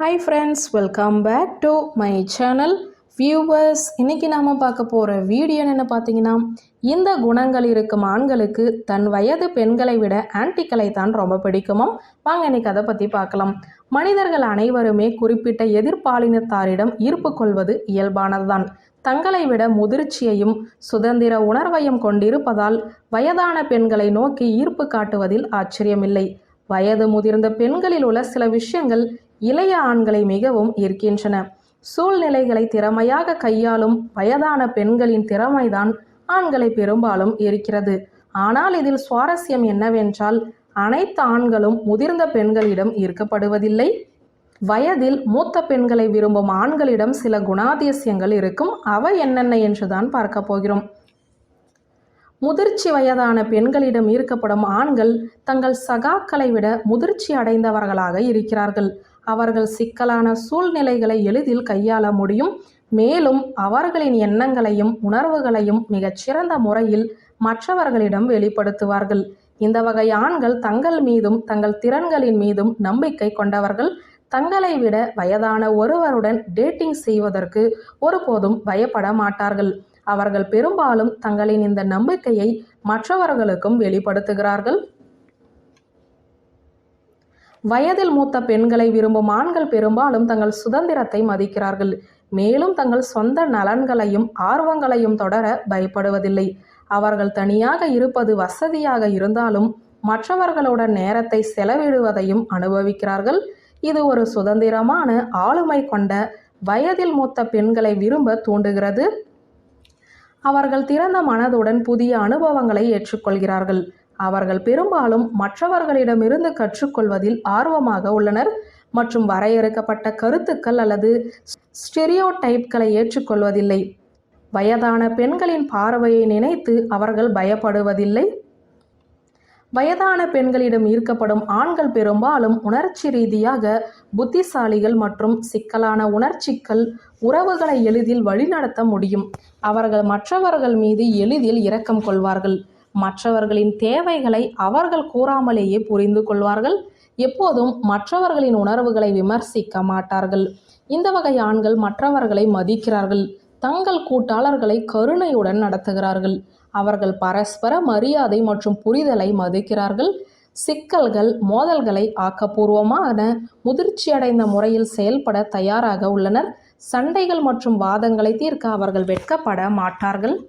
Hi friends welcome back to my channel viewers இன்னைக்கு நாம் பார்க்க போகிற வீடியோ என்ன பார்த்தீங்கன்னா இந்த குணங்கள் இருக்கும் ஆண்களுக்கு தன் வயது பெண்களை விட ஆன்டிக்களை தான் ரொம்ப பிடிக்குமோ வாங்க இன்னைக்கு அதை பற்றி பார்க்கலாம். மனிதர்கள் அனைவருமே குறிப்பிட்ட எதிர்பாலினத்தாரிடம் ஈர்ப்பு கொள்வது இயல்பானதுதான். தங்களை விட முதிர்ச்சியையும் சுதந்திர உணர்வையும் கொண்டிருப்பதால் வயதான பெண்களை நோக்கி ஈர்ப்பு காட்டுவதில் ஆச்சரியமில்லை. வயது முதிர்ந்த பெண்களில் உள்ள சில விஷயங்கள் இளைய ஆண்களை மிகவும் ஈர்க்கின்றன. சூழ்நிலைகளை திறமையாக கையாளும் வயதான பெண்களின் திறமைதான் ஆண்களை பெரும்பாலும் ஈர்க்கிறது. ஆனால் இதில் சுவாரஸ்யம் என்னவென்றால் அனைத்து ஆண்களும் முதிர்ந்த பெண்களிடம் ஈர்க்கப்படுவதில்லை. வயதில் மூத்த பெண்களை விரும்பும் ஆண்களிடம் சில குணாதிசயங்கள் இருக்கும். அவை என்னென்ன என்றுதான் பார்க்க போகிறோம். முதிர்ச்சி வயதான பெண்களிடம் ஈர்க்கப்படும் ஆண்கள் தங்கள் சகாக்களை விட முதிர்ச்சி அடைந்தவர்களாக இருக்கிறார்கள். அவர்கள் சிக்கலான சூழ்நிலைகளை எளிதில் கையாள முடியும். மேலும் அவர்களின் எண்ணங்களையும் உணர்வுகளையும் மிகச்சிறந்த முறையில் மற்றவர்களிடம் வெளிப்படுத்துவார்கள். இந்த வகை ஆண்கள் தங்கள் மீதும் தங்கள் திறன்களின் மீதும் நம்பிக்கை கொண்டவர்கள். தங்களை விட வயதான ஒருவருடன் டேட்டிங் செய்வதற்கு ஒருபோதும் பயப்பட மாட்டார்கள். அவர்கள் பெரும்பாலும் தங்களின் இந்த நம்பிக்கையை மற்றவர்களுக்கும் வெளிப்படுத்துகிறார்கள். வயதில் மூத்த பெண்களை விரும்பும் ஆண்கள் பெரும்பாலும் தங்கள் சுதந்திரத்தை மதிக்கிறார்கள். மேலும் தங்கள் சொந்த நலன்களையும் ஆர்வங்களையும் தொடர பயப்படுவதில்லை. அவர்கள் தனியாக இருப்பது வசதியாக இருந்தாலும் மற்றவர்களுடன் நேரத்தை செலவிடுவதையும் அனுபவிக்கிறார்கள். இது ஒரு சுதந்திரமான ஆளுமை கொண்ட வயதில் மூத்த பெண்களை விரும்ப தூண்டுகிறது. அவர்கள் திறந்த மனதுடன் புதிய அனுபவங்களை ஏற்றுக்கொள்கிறார்கள். அவர்கள் பெரும்பாலும் மற்றவர்களிடமிருந்து கற்றுக்கொள்வதில் ஆர்வமாக உள்ளனர் மற்றும் வரையறுக்கப்பட்ட கருத்துக்கள் அல்லது ஸ்டெரியோ டைப்களை ஏற்றுக்கொள்வதில்லை. வயதான பெண்களின் பார்வையை நினைத்து அவர்கள் பயப்படுவதில்லை. வயதான பெண்களிடம் ஈர்க்கப்படும் ஆண்கள் பெரும்பாலும் உணர்ச்சி ரீதியாக புத்திசாலிகள் மற்றும் சிக்கலான உணர்ச்சிகள் உறவுகளை எளிதில் வழிநடத்த முடியும். அவர்கள் மற்றவர்கள் மீது எளிதில் இரக்கம் கொள்வார்கள். மற்றவர்களின் தேவைகளை அவர்கள் கூறாமலேயே புரிந்து கொள்வார்கள். எப்போதும் மற்றவர்களின் உணர்வுகளை விமர்சிக்க மாட்டார்கள். இந்த வகை ஆண்கள் மற்றவர்களை மதிக்கிறார்கள். தங்கள் கூட்டாளர்களை கருணையுடன் நடத்துகிறார்கள். அவர்கள் பரஸ்பர மரியாதை மற்றும் புரிதலை மதிக்கிறார்கள். சிக்கல்கள் மோதல்களை ஆக்கப்பூர்வமான முதிர்ச்சியடைந்த முறையில் செயல்பட தயாராக உள்ளனர். சண்டைகள் மற்றும் வாதங்களை தீர்க்க அவர்கள் வெட்கப்பட மாட்டார்கள்.